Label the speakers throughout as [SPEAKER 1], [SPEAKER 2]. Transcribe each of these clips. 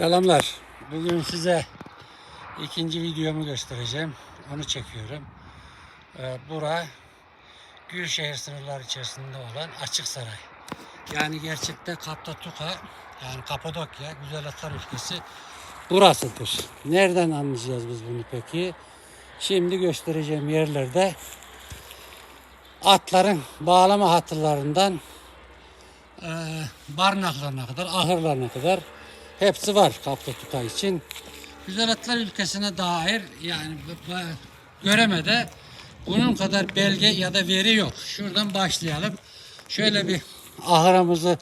[SPEAKER 1] Selamlar. Bugün size ikinci videomu göstereceğim. Onu çekiyorum. Ee, bura Gülşehir sınırları içerisinde olan Açık Saray. Yani gerçekte Kaptatuka yani Kapadokya Güzel Atlar ülkesi burasıdır. Nereden anlayacağız biz bunu peki? Şimdi göstereceğim yerlerde atların bağlama hatırlarından e, barınaklarına kadar, ahırlarına kadar hepsi var Kaptatuka için. Güzel Atlar ülkesine dair yani göremede bunun kadar belge ya da veri yok. Şuradan başlayalım. Şöyle bir ahırımızı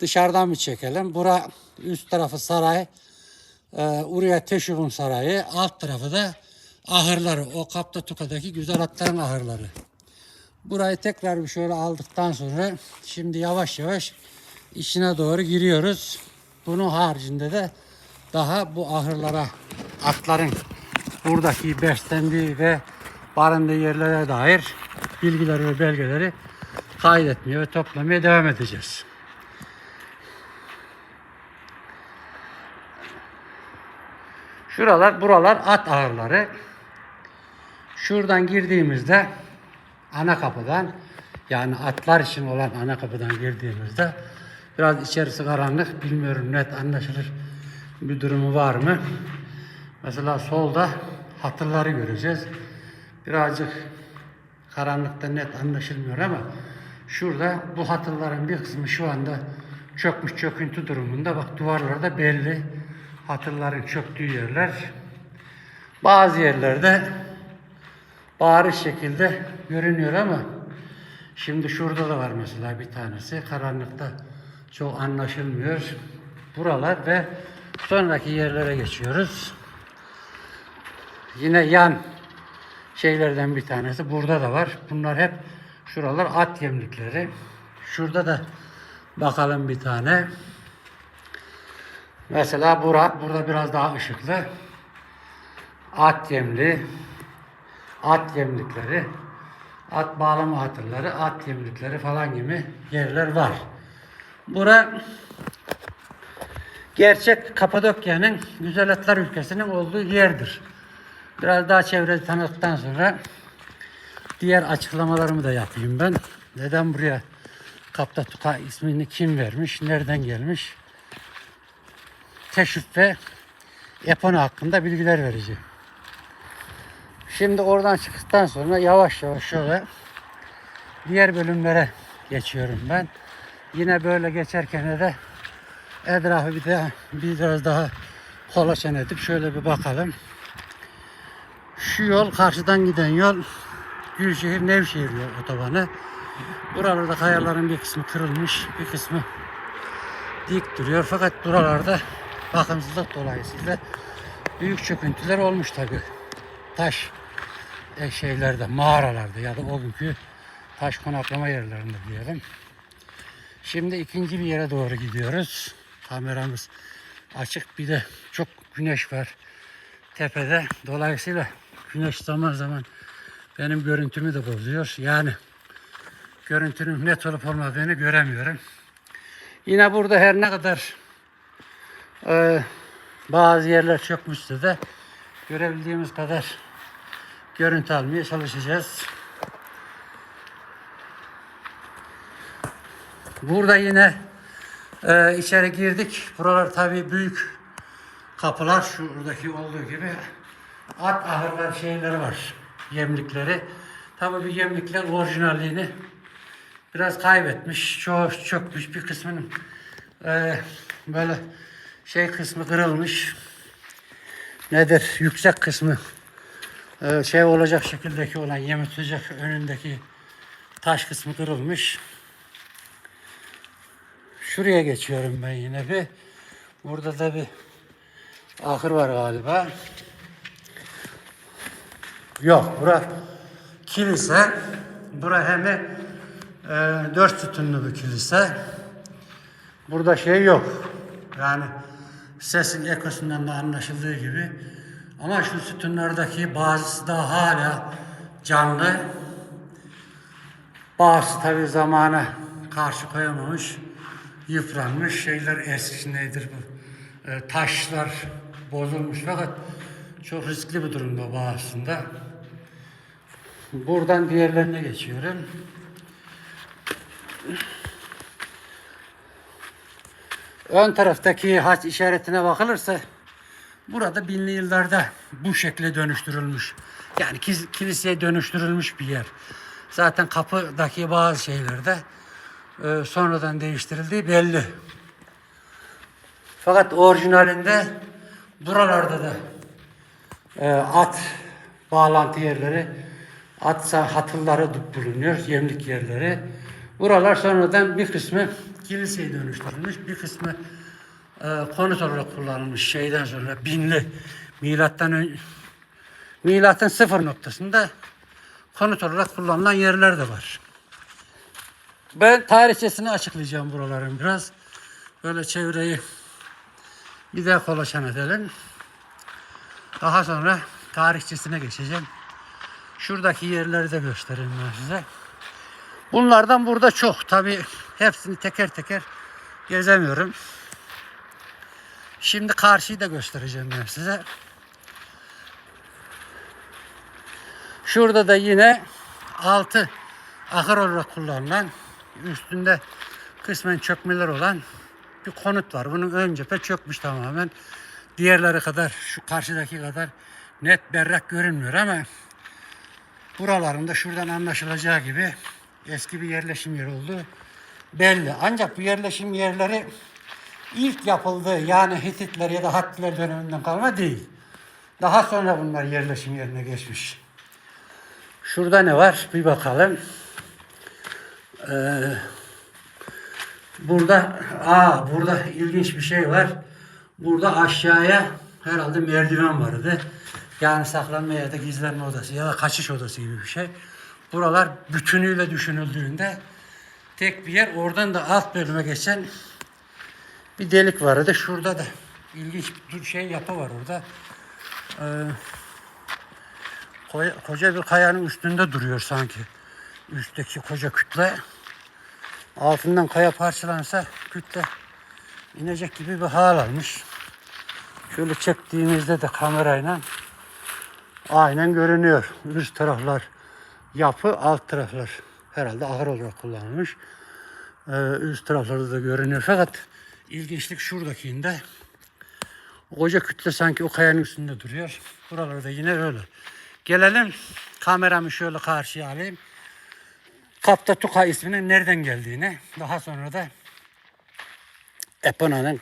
[SPEAKER 1] dışarıdan bir çekelim. Bura üst tarafı saray. Ee, Urya Teşuvun Sarayı. Alt tarafı da ahırları. O Kaptatuka'daki güzel atların ahırları. Burayı tekrar bir şöyle aldıktan sonra şimdi yavaş yavaş içine doğru giriyoruz. Bunun haricinde de daha bu ahırlara atların buradaki beslendiği ve barındığı yerlere dair bilgileri ve belgeleri kaydetmeye ve toplamaya devam edeceğiz. Şuralar, buralar at ahırları. Şuradan girdiğimizde ana kapıdan yani atlar için olan ana kapıdan girdiğimizde biraz içerisi karanlık bilmiyorum net anlaşılır bir durumu var mı? Mesela solda hatırları göreceğiz. Birazcık karanlıkta net anlaşılmıyor ama şurada bu hatırların bir kısmı şu anda çökmüş çöküntü durumunda. Bak duvarlarda belli hatırların çöktüğü yerler. Bazı yerlerde bariz şekilde görünüyor ama şimdi şurada da var mesela bir tanesi. Karanlıkta çok anlaşılmıyor. Buralar ve sonraki yerlere geçiyoruz. Yine yan şeylerden bir tanesi burada da var. Bunlar hep şuralar at yemlikleri. Şurada da bakalım bir tane. Mesela bura, burada biraz daha ışıklı. At yemli, at yemlikleri, at bağlama hatırları, at yemlikleri falan gibi yerler var. Bura gerçek Kapadokya'nın güzel atlar ülkesinin olduğu yerdir. Biraz daha çevre tanıdıktan sonra diğer açıklamalarımı da yapayım ben. Neden buraya Kaptatuka ismini kim vermiş, nereden gelmiş? Teşrif ve Epona hakkında bilgiler vereceğim. Şimdi oradan çıktıktan sonra yavaş yavaş şöyle diğer bölümlere geçiyorum ben. Yine böyle geçerken de etrafı bir de biraz daha kolaçan edip şöyle bir bakalım. Şu yol karşıdan giden yol Gülşehir Nevşehir yol otobanı. Buralarda kayaların bir kısmı kırılmış, bir kısmı dik duruyor. Fakat buralarda bakımsızlık dolayısıyla büyük çöküntüler olmuş tabi. Taş e, şeylerde, mağaralarda ya da o günkü taş konaklama yerlerinde diyelim. Şimdi ikinci bir yere doğru gidiyoruz. Kameramız açık bir de çok güneş var tepede. Dolayısıyla güneş zaman zaman benim görüntümü de bozuyor. Yani görüntünün net olup olmadığını göremiyorum. Yine burada her ne kadar e, bazı yerler çökmüşse de görebildiğimiz kadar görüntü almaya çalışacağız. Burada yine e, içeri girdik. Buralar tabii büyük kapılar şuradaki olduğu gibi at ahırlar şeyleri var. Yemlikleri. Tabii bu yemlikler orijinalliğini biraz kaybetmiş. Çoğu çökmüş. Bir kısmının e, böyle şey kısmı kırılmış. Nedir? Yüksek kısmı e, şey olacak şekildeki olan yem önündeki taş kısmı kırılmış. Şuraya geçiyorum ben yine bir. Burada da bir ahır var galiba. Yok, bura kilise. Bura hem e, dört sütunlu bir kilise. Burada şey yok. Yani sesin ekosundan da anlaşıldığı gibi. Ama şu sütunlardaki bazısı da hala canlı. Bazısı tabi zamana karşı koyamamış, yıpranmış şeyler eski nedir bu? e, taşlar bozulmuş fakat çok riskli bir durumda bu aslında. Buradan diğerlerine geçiyorum. Ön taraftaki haç işaretine bakılırsa burada binli yıllarda bu şekle dönüştürülmüş. Yani kiliseye dönüştürülmüş bir yer. Zaten kapıdaki bazı şeylerde e, sonradan değiştirildiği belli. Fakat orijinalinde buralarda da e, at bağlantı yerleri, at hatırları bulunuyor, yemlik yerleri. Buralar sonradan bir kısmı kiliseye dönüştürülmüş, bir kısmı e, konut olarak kullanılmış şeyden sonra binli milattan ön, milatın sıfır noktasında konut olarak kullanılan yerler de var. Ben tarihçesini açıklayacağım buraların biraz. Böyle çevreyi bir daha kolaçan edelim. Daha sonra tarihçesine geçeceğim. Şuradaki yerleri de göstereyim ben size. Bunlardan burada çok. Tabi hepsini teker teker gezemiyorum. Şimdi karşıyı da göstereceğim ben size. Şurada da yine altı ahır olarak kullanılan üstünde kısmen çökmeler olan bir konut var. Bunun ön cephe çökmüş tamamen. Diğerleri kadar şu karşıdaki kadar net berrak görünmüyor ama buralarında şuradan anlaşılacağı gibi eski bir yerleşim yeri olduğu belli. Ancak bu yerleşim yerleri ilk yapıldığı yani Hititler ya da Hattiler döneminden kalma değil. Daha sonra bunlar yerleşim yerine geçmiş. Şurada ne var? Bir bakalım. Ee, burada aa burada ilginç bir şey var. Burada aşağıya herhalde merdiven vardı. Yani saklanma ya da gizlenme odası ya da kaçış odası gibi bir şey. Buralar bütünüyle düşünüldüğünde tek bir yer. Oradan da alt bölüme geçen bir delik vardı. Şurada da ilginç bir şey yapı var orada. Ee, koca bir kayanın üstünde duruyor sanki. Üstteki koca kütle. Altından kaya parçalansa kütle inecek gibi bir hal almış. Şöyle çektiğimizde de kamerayla aynen görünüyor. Üst taraflar yapı, alt taraflar herhalde ahır olarak kullanılmış. Ee, üst taraflarda da görünüyor. Fakat ilginçlik şuradakinde koca kütle sanki o kayanın üstünde duruyor. Buralarda yine öyle. Gelelim kameramı şöyle karşıya alayım. Kapta Tuka isminin nereden geldiğine daha sonra da Epona'nın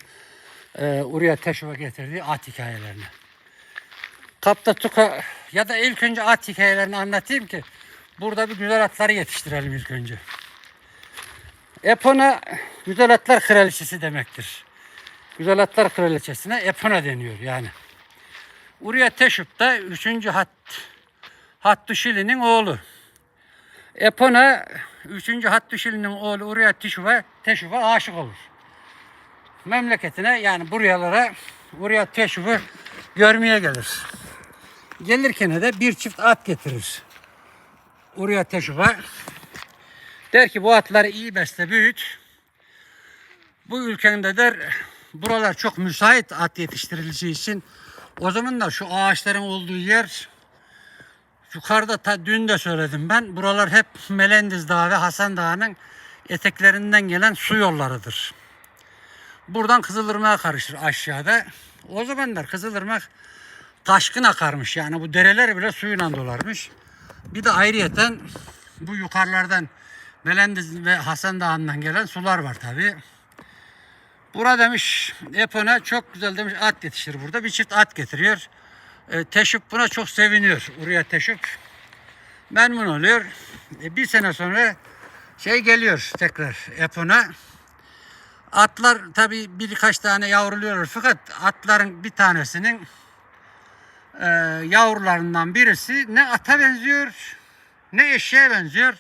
[SPEAKER 1] e, oraya teşvik getirdiği at hikayelerini. Kapta Tuka ya da ilk önce at hikayelerini anlatayım ki burada bir güzel atları yetiştirelim ilk önce. Epona güzel atlar kraliçesi demektir. Güzel atlar kraliçesine Epona deniyor yani. Urya Teşup da 3. Hat Hattuşili'nin oğlu. Epona 3. Hattuşili'nin oğlu Urya Teşup'a Teşup'a aşık olur. Memleketine yani buralara Urya Teşup'u görmeye gelir. Gelirken de bir çift at getirir. Urya Teşup'a der ki bu atları iyi besle büyüt. Bu ülkende der buralar çok müsait at yetiştirileceği için o zamanlar şu ağaçların olduğu yer yukarıda ta dün de söyledim ben. Buralar hep Melendiz Dağı ve Hasan Dağı'nın eteklerinden gelen su yollarıdır. Buradan Kızılırmak'a karışır aşağıda. O zamanlar Kızılırmak taşkın akarmış. Yani bu dereler bile suyla dolarmış. Bir de ayrıyeten bu yukarılardan Melendiz ve Hasan Dağı'ndan gelen sular var tabi. Bura demiş Epona çok güzel demiş at yetişir burada. Bir çift at getiriyor. E, buna çok seviniyor. Urya Teşvik. Memnun oluyor. E, bir sene sonra şey geliyor tekrar Epona. Atlar tabi birkaç tane yavruluyor fakat atların bir tanesinin e, yavrularından birisi ne ata benziyor ne eşeğe benziyor.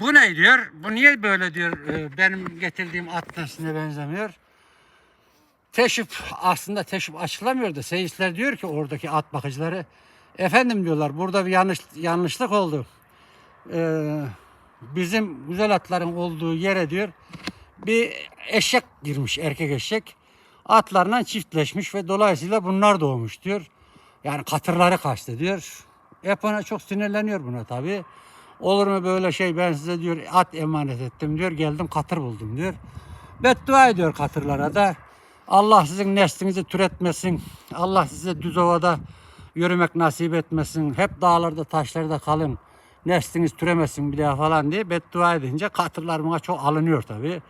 [SPEAKER 1] Bu ne diyor? Bu niye böyle diyor? e, benim getirdiğim at nesline benzemiyor. Teşrif aslında teşrif açıklamıyor da seyirciler diyor ki oradaki at bakıcıları efendim diyorlar burada bir yanlış yanlışlık oldu. Ee, bizim güzel atların olduğu yere diyor bir eşek girmiş erkek eşek. atlarla çiftleşmiş ve dolayısıyla bunlar doğmuş diyor. Yani katırları kaçtı diyor. Epona çok sinirleniyor buna tabii. Olur mu böyle şey ben size diyor at emanet ettim diyor geldim katır buldum diyor. Beddua ediyor katırlara da. Allah sizin neslinizi türetmesin. Allah size düz ovada yürümek nasip etmesin. Hep dağlarda taşlarda kalın. Nesliniz türemesin bir daha falan diye beddua edince katırlar buna çok alınıyor tabii.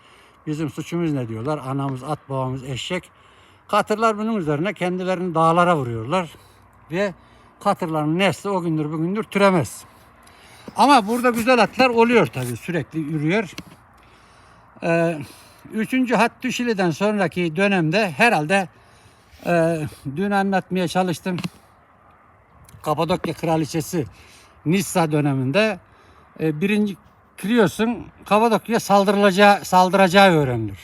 [SPEAKER 1] Bizim suçumuz ne diyorlar? Anamız at babamız eşek. Katırlar bunun üzerine kendilerini dağlara vuruyorlar. Ve katırların nesli o gündür bugündür türemez. Ama burada güzel atlar oluyor tabii sürekli yürüyor. Ee, üçüncü Hattı Şili'den sonraki dönemde herhalde e, dün anlatmaya çalıştım. Kapadokya Kraliçesi Nissa döneminde e, birinci Krios'un Kapadokya'ya saldırılacağı, saldıracağı öğrenilir.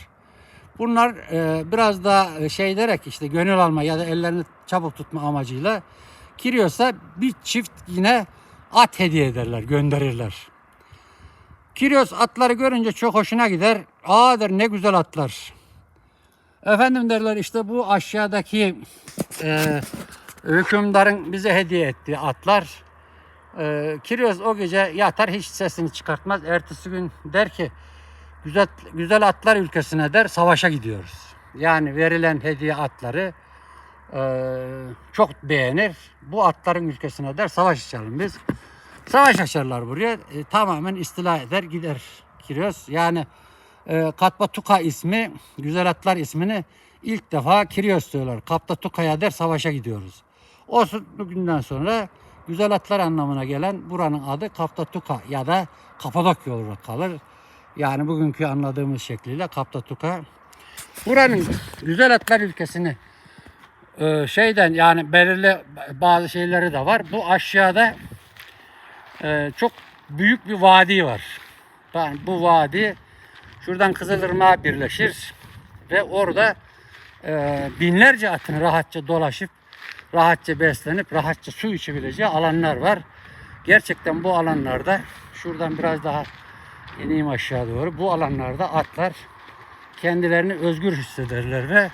[SPEAKER 1] Bunlar e, biraz daha şey derek işte gönül alma ya da ellerini çabuk tutma amacıyla Kirios'a bir çift yine at hediye ederler, gönderirler. Kirios atları görünce çok hoşuna gider. Aa der ne güzel atlar. Efendim derler işte bu aşağıdaki e, hükümdarın bize hediye ettiği atlar. E, Kirios o gece yatar hiç sesini çıkartmaz. Ertesi gün der ki güzel, güzel atlar ülkesine der savaşa gidiyoruz. Yani verilen hediye atları e, çok beğenir. Bu atların ülkesine der savaş açalım biz. Savaş açarlar buraya. E, tamamen istila eder gider Kirios. Yani e, Katbatuka ismi, Güzel Atlar ismini ilk defa Kirios diyorlar. Kaptatuka'ya der savaşa gidiyoruz. O günden sonra Güzel Atlar anlamına gelen buranın adı Kaptatuka ya da Kapadokya olarak kalır. Yani bugünkü anladığımız şekliyle Kaptatuka. Buranın Güzel Atlar ülkesini e, şeyden yani belirli bazı şeyleri de var. Bu aşağıda e, çok büyük bir vadi var. Yani bu vadi şuradan Kızılırmak'a birleşir ve orada e, binlerce atın rahatça dolaşıp rahatça beslenip rahatça su içebileceği alanlar var. Gerçekten bu alanlarda şuradan biraz daha ineyim aşağı doğru. Bu alanlarda atlar kendilerini özgür hissederler ve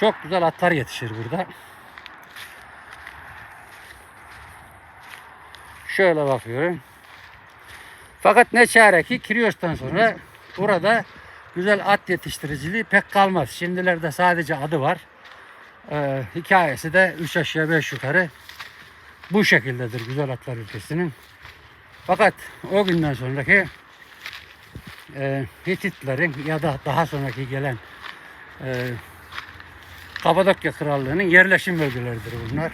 [SPEAKER 1] çok güzel atlar yetişir burada. Şöyle bakıyorum. Fakat ne çare ki Kirios'tan sonra burada güzel at yetiştiriciliği pek kalmaz. Şimdilerde sadece adı var. Ee, hikayesi de 3 aşağı 5 yukarı bu şekildedir güzel atlar ülkesinin. Fakat o günden sonraki e, Hititlerin ya da daha sonraki gelen e, Kapadokya Krallığı'nın yerleşim bölgeleridir bunlar.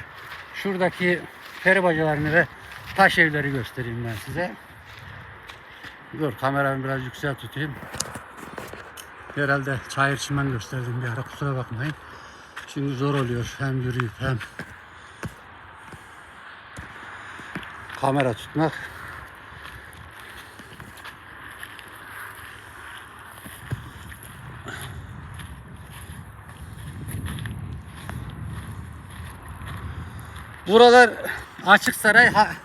[SPEAKER 1] Şuradaki peri bacalarını ve taş evleri göstereyim ben size. Dur kameramı biraz yüksek tutayım. Herhalde çayır çimen gösterdim bir ara kusura bakmayın. Şimdi zor oluyor hem yürüyüp hem kamera tutmak. Buralar açık saray ha-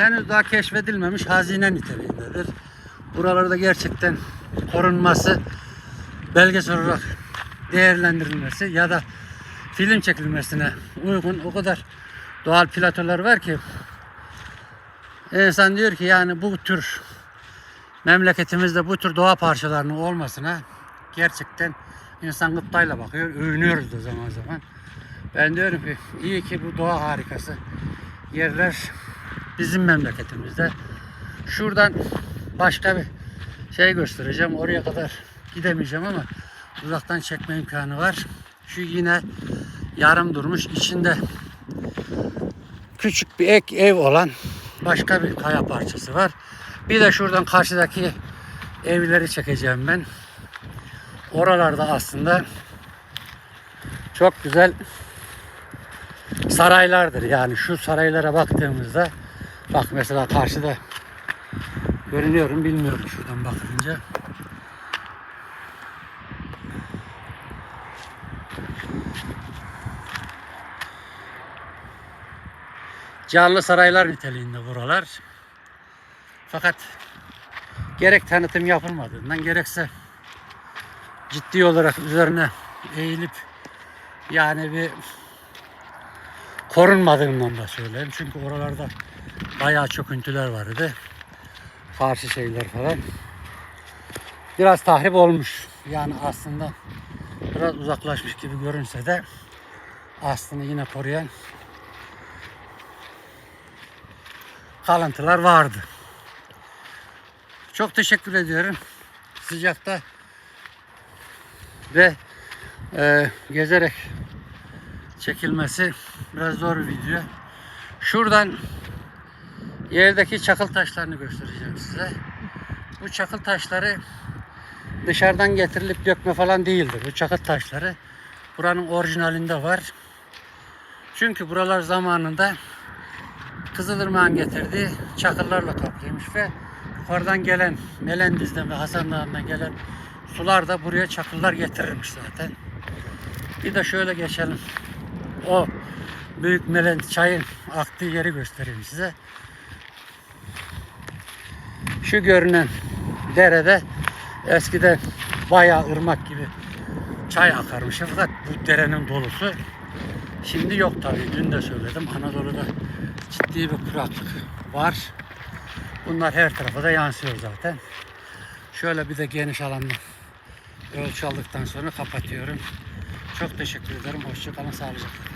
[SPEAKER 1] henüz daha keşfedilmemiş hazine niteliğindedir. Buralarda gerçekten korunması, belgesel olarak değerlendirilmesi ya da film çekilmesine uygun o kadar doğal platolar var ki insan diyor ki yani bu tür memleketimizde bu tür doğa parçalarının olmasına gerçekten insan gıptayla bakıyor. Övünüyoruz da zaman zaman. Ben diyorum ki iyi ki bu doğa harikası yerler bizim memleketimizde. Şuradan başka bir şey göstereceğim. Oraya kadar gidemeyeceğim ama uzaktan çekme imkanı var. Şu yine yarım durmuş içinde küçük bir ek ev olan başka bir kaya parçası var. Bir de şuradan karşıdaki evleri çekeceğim ben. Oralarda aslında çok güzel saraylardır. Yani şu saraylara baktığımızda bak mesela karşıda görünüyorum bilmiyorum şuradan bakınca. Canlı saraylar niteliğinde buralar. Fakat gerek tanıtım yapılmadığından gerekse ciddi olarak üzerine eğilip Yani bir korunmadığımdan da söyleyeyim. Çünkü oralarda bayağı çöküntüler vardı. Karşı şeyler falan. Biraz tahrip olmuş. Yani aslında biraz uzaklaşmış gibi görünse de aslında yine koruyan kalıntılar vardı. Çok teşekkür ediyorum. Sıcakta ve e, gezerek çekilmesi biraz zor bir video. Şuradan yerdeki çakıl taşlarını göstereceğim size. Bu çakıl taşları dışarıdan getirilip dökme falan değildir. Bu çakıl taşları buranın orijinalinde var. Çünkü buralar zamanında Kızılırmak'ın getirdiği çakıllarla kaplıymış ve yukarıdan gelen Melendiz'den ve Hasan Dağı'ndan gelen sular da buraya çakıllar getirirmiş zaten. Bir de şöyle geçelim. O büyük melen çayın aktığı yeri göstereyim size. Şu görünen derede eskiden bayağı ırmak gibi çay akarmış. Fakat bu derenin dolusu şimdi yok tabii. Dün de söyledim. Anadolu'da ciddi bir kuraklık var. Bunlar her tarafa da yansıyor zaten. Şöyle bir de geniş alanda ölçü aldıktan sonra kapatıyorum. Çok teşekkür ederim. Hoşçakalın. Sağlıcakla.